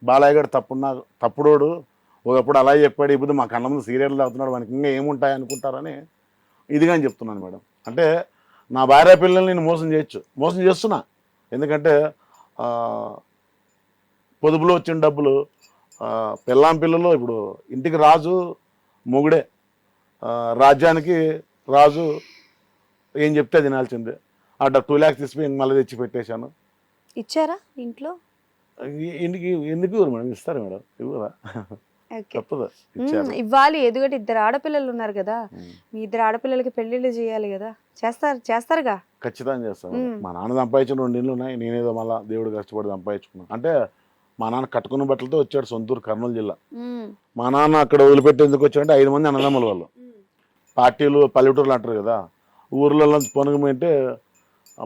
బాలయ్య గారు తప్పున్నా తప్పుడోడు. ఒకప్పుడు అలా చెప్పాడు ఇప్పుడు మా కళ్ళ ముందు సీరియల్ తాగుతున్నాడు మనకి ఇంకా ఏముంటాయి అనుకుంటారని ఇదిగా అని చెప్తున్నాను మేడం. అంటే నా భార్య పిల్లల్ని నేను మోసం చేయొచ్చు మోసం చేస్తున్నా. ఎందుకంటే పొదుపులో వచ్చిన డబ్బులు పిల్లాం పిల్లలు ఇప్పుడు ఇంటికి రాజు మొగుడే. రాజ్యానికి రాజు ఏం చెప్తే తినాల్సిందే అట్లా టూ ల్యాక్స్ తీసుకుని మళ్ళీ తెచ్చి పెట్టేశాను. ఇచ్చారా ఇంట్లో? ఎందుకు ఎందుకు ఇవ్వరు మేడం? ఇస్తారు మేడం. ఇవ్వరా? తప్పదు. ఇవ్వాలి. ఎందుకంటే ఇద్దరు ఆడపిల్లలు ఉన్నారు కదా. మీ ఇద్దరు ఆడపిల్లలకి పెళ్ళిళ్ళు చేయాలి కదా. చేస్తారు చేస్తారుగా? ఖచ్చితంగా చేస్తాను ఉమ్. మా నాన్న సంపాదించిన రెండు ఇళ్ళు ఉన్నాయి. నేనేదో మళ్ళీ దేవుడు కష్టపడి సంపాదించుకున్నాను. అంటే మా నాన్న కట్టుకున్న బట్టలతో వచ్చాడు సొంతూరు కర్నూలు జిల్లా. మా నాన్న అక్కడ వదిలిపెట్టేందుకు వచ్చాడంటే ఐదు మంది అన్నదమ్ముల వాళ్ళు. పార్టీలు పల్లెటూరులు అంటారు కదా. ఊర్లలో పొనుగమంటే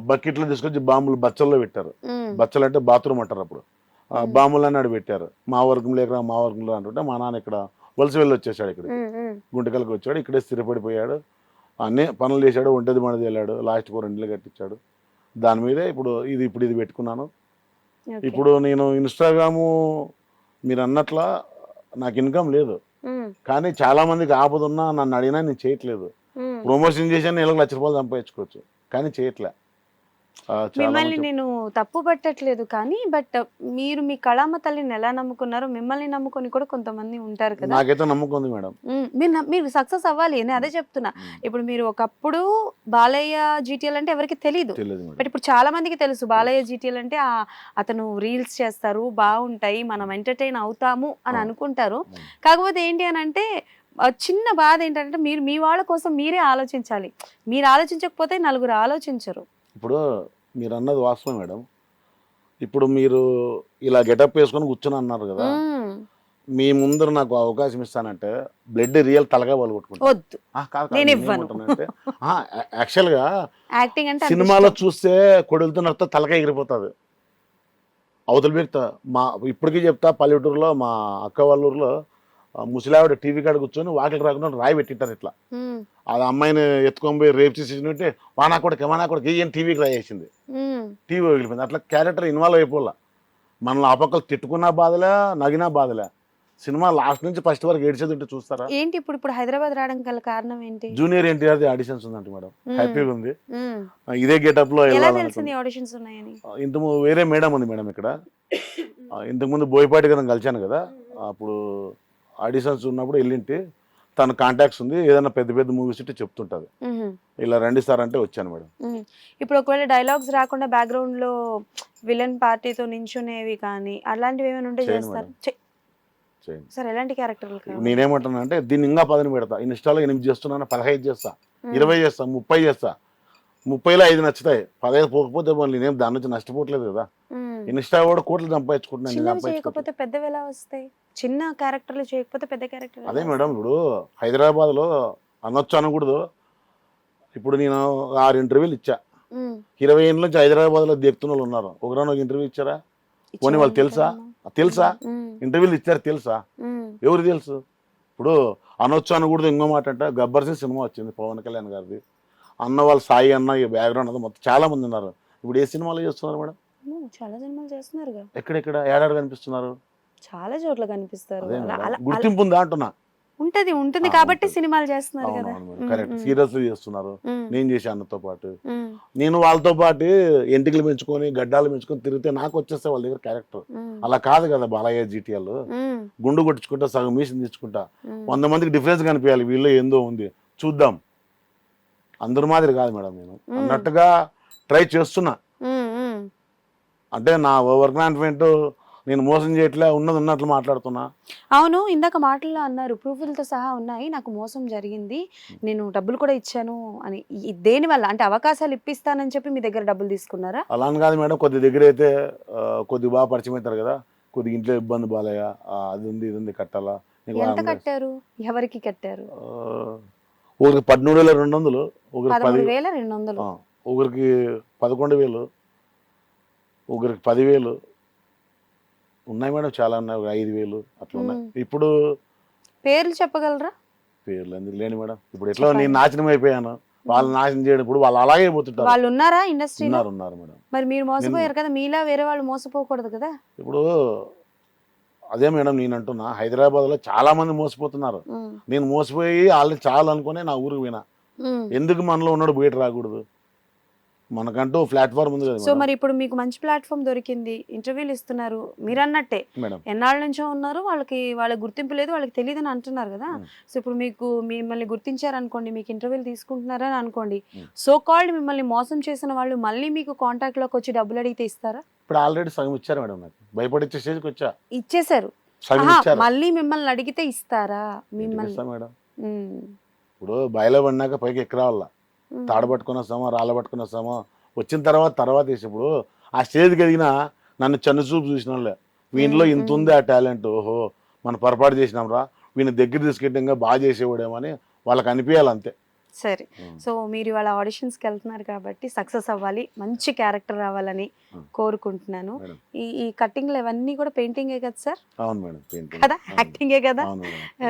బకెట్లు తీసుకొచ్చి బాంబులు బచ్చల్లో పెట్టారు. బచ్చలు అంటే బాత్రూమ్ అంటారు అప్పుడు. బాంబులు అన్నాడు పెట్టారు మా వర్గం లేక మా వర్గంలో అంటుంటే మా నాన్న ఇక్కడ వలస వెళ్ళి వచ్చేసాడు ఇక్కడ. గుంటకల్కి వచ్చాడు ఇక్కడే స్థిరపడిపోయాడు అన్నీ పనులు చేశాడు ఒంటది మనది వెళ్ళాడు లాస్ట్కి రెండు కట్టించాడు దాని మీదే ఇప్పుడు ఇది ఇప్పుడు ఇది పెట్టుకున్నాను. ఇప్పుడు నేను ఇన్స్టాగ్రాము మీరు అన్నట్ల నాకు ఇన్కమ్ లేదు. కానీ చాలా మందికి ఆపద ఉన్నా నన్ను అడిగినా నేను చేయట్లేదు. ప్రమోషన్ చేసాను నెలకు లక్ష రూపాయలు సంపాదించుకోవచ్చు కానీ చేయట్లే మిమ్మల్ని నేను తప్పు పట్టట్లేదు కానీ బట్ మీరు మీ కళామ తల్లిని ఎలా నమ్ముకున్నారో మిమ్మల్ని నమ్ముకొని కూడా కొంతమంది ఉంటారు కదా. నాకైతే నమ్మకం ఉంది మేడం. మీరు మీరు సక్సెస్ అవ్వాలి నేను అదే చెప్తున్నా. ఇప్పుడు మీరు ఒకప్పుడు బాలయ్య జీటీఎల్ అంటే ఎవరికి తెలియదు బట్ ఇప్పుడు చాలా మందికి తెలుసు బాలయ్య జీటీఎల్ అంటే ఆ అతను రీల్స్ చేస్తారు బాగుంటాయి మనం ఎంటర్టైన్ అవుతాము అని. అనుకుంటారు. కాకపోతే ఏంటి అని అంటే చిన్న బాధ ఏంటంటే మీరు మీ వాళ్ళ కోసం మీరే ఆలోచించాలి. మీరు ఆలోచించకపోతే నలుగురు ఆలోచించరు. ఇప్పుడు మీరు అన్నది వాస్తవం మేడం ఇప్పుడు మీరు ఇలా గెటప్ వేసుకొని కూర్చొని అన్నారు కదా. మీ ముందర నాకు అవకాశం ఇస్తానంటే బ్లడ్ రియల్ తలగా వాళ్ళు కొట్టుకుంటా వద్దు ఆ, కాదు, కాదు, నేను ఇవ్వను. నేనేమంటానంటే, ఆ, యా- యాక్చువల్గా యాక్టింగ్ అంటే అంత సినిమాలో. చూస్తే కొడులుతున్నట్టు తలక ఎగిరిపోతుంది అవతల వ్యక్తి మా ఇప్పటికీ చెప్తా పల్లెటూరులో మా అక్క వాళ్ళ ఊర్లో ముసలావిడ టీవీ కాడ కూర్చొని వాకిలి రాకుండా రాయి పెట్టింటారు ఇట్లా. అది అమ్మాయిని ఎత్తుకొని పోయి రేప్ చేసేసినట్టే వానా కొడుకు వానా కొడుకు ఏం టీవీకి రాయేసింది మ్మ్. టీవీ వదిలిపోయింది. అట్లా క్యారెక్టర్ ఇన్వాల్వ్ అయిపోలే. మనల్ని ఆ పక్కలు తిట్టుకున్నా బాధలే నగినా బాధలే. సినిమా లాస్ట్ నుంచి ఫస్ట్ వరకు ఏడ్చేది ఉంటే చూస్తారా? ఏంటి ఇప్పుడు ఇప్పుడు హైదరాబాద్ రావడం గల కారణం ఏంటి? జూనియర్ ఎన్టీఆర్ ఆడిషన్స్ ఉందంట మేడం. హ్యాపీగా ఉంది. ఇదే గెటప్లో ఆడిషన్స్ ఉన్నాయని? ఆ, ఇంతకు వేరే మేడం ఉంది మేడం ఇక్కడ. ఆ, ఇంతకుముందు బోయపాటి గారిని కలిశాను కదా. అప్పుడు ఆడిషన్స్ ఉన్నప్పుడు వెళ్ళింటి తన కాంటాక్ట్స్ ఉంది ఏదైనా పెద్ద పెద్ద మూవీస్ ఉంటే చెప్తుంటది. ఇలా రండి సార్ అంటే వచ్చాను మేడం. ఇప్పుడు ఒకవేళ డైలాగ్స్ రాకుండా బ్యాక్గ్రౌండ్లో విలన్ పార్టీతో నించునేవి కానీ అలాంటివి ఏమైనా ఉంటే చేస్తారు? సార్ ఎలాంటి క్యారెక్టర్లు కావాలి నేనేమంటున్నా అంటే దీన్ని ఇంకా పదని పెడతా. ఇన్స్టాలో ఎనిమిది చేస్తున్నాను పదహైదు చేస్తా. ఇరవై చేస్తా ముప్పై చేస్తా. ముప్పైలో ఐదు నచ్చుతాయి. పదహైదు పోకపోతే మళ్ళీ నేను దాని నుంచి నష్టపోవట్లేదు కదా. ఇన్స్టా కూడా కోట్లు సంపాదించుకుంటున్నాను చేయకపోతే పెద్దవి ఎలా వస్తాయి? చిన్న క్యారెక్టర్లు చేయకపోతే పెద్ద క్యారెక్టర్ అదే మేడం ఇప్పుడు హైదరాబాద్లో అనొచ్చు అనకూడదు. ఇప్పుడు నేను ఆరు ఇంటర్వ్యూలు ఇచ్చా. ఇరవై ఏళ్ళ నుంచి హైదరాబాద్లో దిగుతున్న వాళ్ళు ఉన్నారు. ఒకరైనా ఒక ఇంటర్వ్యూ ఇచ్చారా? పోనీ వాళ్ళు తెలుసా? తెలుసా? ఇంటర్వ్యూలు ఇచ్చారు తెలుసా? ఎవరు తెలుసు? ఇప్పుడు అనొచ్చు అనకూడదు ఇంకో మాట అంటే గబ్బర్ సింగ్ సినిమా వచ్చింది పవన్ కళ్యాణ్ గారిది. అన్న వాళ్ళు సాయి అన్న ఈ బ్యాక్గ్రౌండ్ అంతా మొత్తం చాలా మంది ఉన్నారు. ఇప్పుడు ఏ సినిమాలు చేస్తున్నారు మేడం? చాలా సినిమాలు చేస్తున్నారుగా. ఎక్కడెక్కడ? ఏడాడు కనిపిస్తున్నారు? చాలా చోట్ల కనిపిస్తారు. గుర్తింపు ఉందా అంటున్నా? ఉంటది ఉంటుంది కాబట్టి. సినిమాలు చేస్తున్నారు కదా. కరెక్ట్ మ్మ్, సీరియల్స్ చేస్తున్నారు. నేను చేసే అన్నతో పాటు. నేను వాళ్ళతో పాటు ఎంటికలు పెంచుకొని గడ్డాలు పెంచుకొని తిరిగితే నాకు వచ్చేస్తే వాళ్ళ దగ్గర క్యారెక్టర్ అలా కాదు కదా బాలయ్య జీటీఎల్ గుండు కొట్టించుకుంటా సగం మీసిన తెచ్చుకుంటా. వంద మందికి డిఫరెన్స్ కనిపించాలి. వీళ్ళు ఏందో ఉంది. చూద్దాం. అందరి మాదిరి కాదు మేడం నేను. అన్నట్టుగా ట్రై చేస్తున్నా. అంటే నా ఓవర్ కాన్ఫిడెంట్ నేను మోసం చేయట్లే ఉన్నది ఉన్నట్లు మాట్లాడుతున్నా. అవును ఇందాక మాటల్లో అన్నారు ప్రూఫ్లతో సహా ఉన్నాయి నాకు మోసం జరిగింది నేను డబ్బులు కూడా ఇచ్చాను అని. దేని వల్ల? అంటే అవకాశాలు ఇప్పిస్తానని చెప్పి మీ దగ్గర డబ్బులు తీసుకున్నారా? అలా అని కాదు మేడం కొద్ది దగ్గర అయితే కొద్ది బాగా పరిచయం అవుతారు కదా కొద్దిగా ఇంట్లో ఇబ్బంది బాలయ్య అది ఉంది ఇది ఉంది కట్టాలా ఎంత కట్టారు? ఎవరికి కట్టారు? ఒకరికి పద్మూడు వేల రెండు వందలు ఒకరికి పది పదమూడు వేల రెండు వందలు. ఆ, ఒకరికి పదకొండు వేలు ఒకరికి పదివేలు ఉన్నాయి మేడం చాలా ఉన్నాయి. ఒక ఐదు వేలు అట్లా ఉన్నాయి. ఇప్పుడు పేర్లు చెప్పగలరా? పేర్లు ఎందుకు లేని మేడం. ఇప్పుడు ఎట్లా. నేను నాశనం అయిపోయాను. వాళ్ళు నాశనం చేయడం ఇప్పుడు వాళ్ళు అలాగే పోతుంటారు. వాళ్ళు ఉన్నారా ఇండస్ట్రీలో ఉన్నారు ఉన్నారు మేడం. మరి మీరు మోసపోయారు కదా మీలా వేరే వాళ్ళు మోసపోకూడదు కదా? ఇప్పుడు అదే మేడం నేను అంటున్నా హైదరాబాద్లో చాలా మంది మోసపోతున్నారు. నేను మోసపోయి వాళ్ళు చాలు అనుకునే నా ఊరికి పోయినా. ఎందుకు మనలో ఉన్నాడు బయట రాకూడదు? మనకంటూ ప్లాట్ఫామ్ ఉంది సో. మరి ఇప్పుడు మీకు మంచి ప్లాట్ఫామ్ దొరికింది ఇంటర్వ్యూలు ఇస్తున్నారు మీరు అన్నట్టే ఎన్నాళ్ళ నుంచో ఉన్నారు వాళ్ళకి వాళ్ళకి గుర్తింపు లేదు వాళ్ళకి తెలియదు అని అంటున్నారు కదా. సో ఇప్పుడు మీకు మిమ్మల్ని గుర్తించారనుకోండి మీకు ఇంటర్వ్యూలు తీసుకుంటున్నారని అనుకోండి. సో కాల్డ్ మిమ్మల్ని మోసం చేసిన వాళ్ళు మళ్ళీ మీకు కాంటాక్ట్లోకి వచ్చి డబ్బులు అడిగితే ఇస్తారా? ఇప్పుడు ఆల్రెడీ సగం ఇచ్చారు మేడం నాకు. భయపడిచ్చే స్టేజ్కి వచ్చా. ఇచ్చారు. మళ్ళీ మిమ్మల్ని అడిగితే ఇస్తారా? మిమ్మల్ని మేడం? ఇప్పుడు బయలు పడినాక పైకి ఎక్కడ రావాల? ఉమ్. తాడు పట్టుకుని వస్తామో రాళ్ళ పట్టుకుని వస్తామో వచ్చిన తర్వాత తర్వాత వేసినప్పుడు ఆ స్టేజ్కి ఎదిగిన నన్ను చన్ను చూపు చూసిన వాళ్ళే వీనిలో మ్మ్, ఇంత ఉంది ఆ టాలెంట్? ఓహో మనం పొరపాటు చేసినాం రా వీని దగ్గర తీసుకెళ్ళి బాగా చేసేవాడేమో అని వాళ్ళకి అనిపించాలి అంతే. సరే. సో మీరు ఇవాళ ఆడిషన్స్కి వెళ్తున్నారు కాబట్టి సక్సెస్ అవ్వాలి మంచి క్యారెక్టర్ రావాలని. కోరుకుంటున్నాను. ఈ ఈ కట్టింగ్లు ఇవన్నీ కూడా పెయింటింగే కదా సార్? అవును మేడం కదా? యాక్టింగే కదా?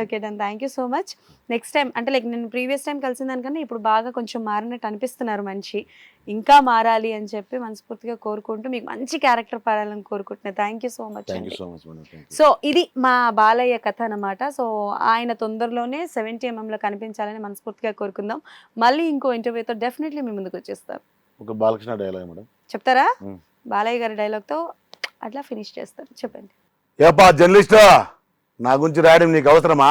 Okay done thank you so much next time అంటే లైక్ నేను ప్రీవియస్ టైం కలిసిన దానికన్నా ఇప్పుడు బాగా కొంచెం మారినట్టు అనిపిస్తున్నారు మనిషి. ఇంకా మారాలి అని చెప్పి మనస్ఫూర్తిగా కోరుకుంటూ మీకు మంచి క్యారెక్టర్ పడాలని కోరుకుంటున్నాను thank you so much so much ఇది మా బాలయ్య కథ అన్నమాట. సో ఆయన తొందరలోనే సెవెంటీ ఎంఎంలో కనిపించాలని మనస్ఫూర్తిగా కోరుకుందాం. మళ్ళీ ఇంకో ఇంటర్వ్యూతో డెఫినెట్లీ మీ ముందుకు వచ్చేస్తాం. ఒక బాలకృష్ణ డైలాగ్ మేడం. చెప్తారా? Hmm. బాలయ్య గారి డైలాగ్తో అట్లా ఫినిష్ చేస్తారు చెప్పండి. ఏపా జర్నలిస్ట్ నా గురించి రాయడం నీకు అవసరమా?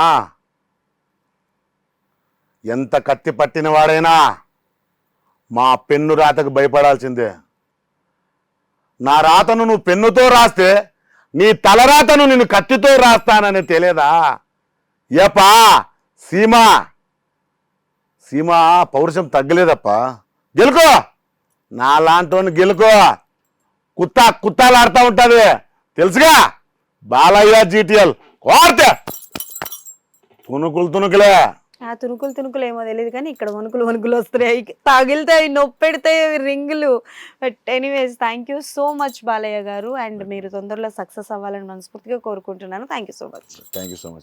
ఎంత కత్తి పట్టిన వాడైనా మా పెన్ను రాతకు భయపడాల్సిందే. నా రాతను నువ్వు పెన్నుతో రాస్తే నీ తలరాతను నేను కత్తితో రాస్తానని తెలియదా? ఏపా సీమా. సీమా పౌరుషం తగ్గలేదప్ప. గెలుకో. నా లాంటోని గెలుకో. కుత్తా కుత్తాలాడుతూ ఉంటుంది. తెలుసుగా? బాలయ్య జీటీఎల్. కోర్తే. తునుకులు తుణుకులే. ఆ తునుకులు తునుకులు ఏమో తెలియదు కానీ ఇక్కడ వణుకులు వణుకులు వస్తున్నాయి. తగిలితాయి నొప్పెడతాయి రింగులు. But anyways thank you so much Balayya గారు. అండ్ మీరు తొందరలో సక్సెస్ అవ్వాలని మనస్ఫూర్తిగా కోరుకుంటున్నాను. Thank you so much thank you so much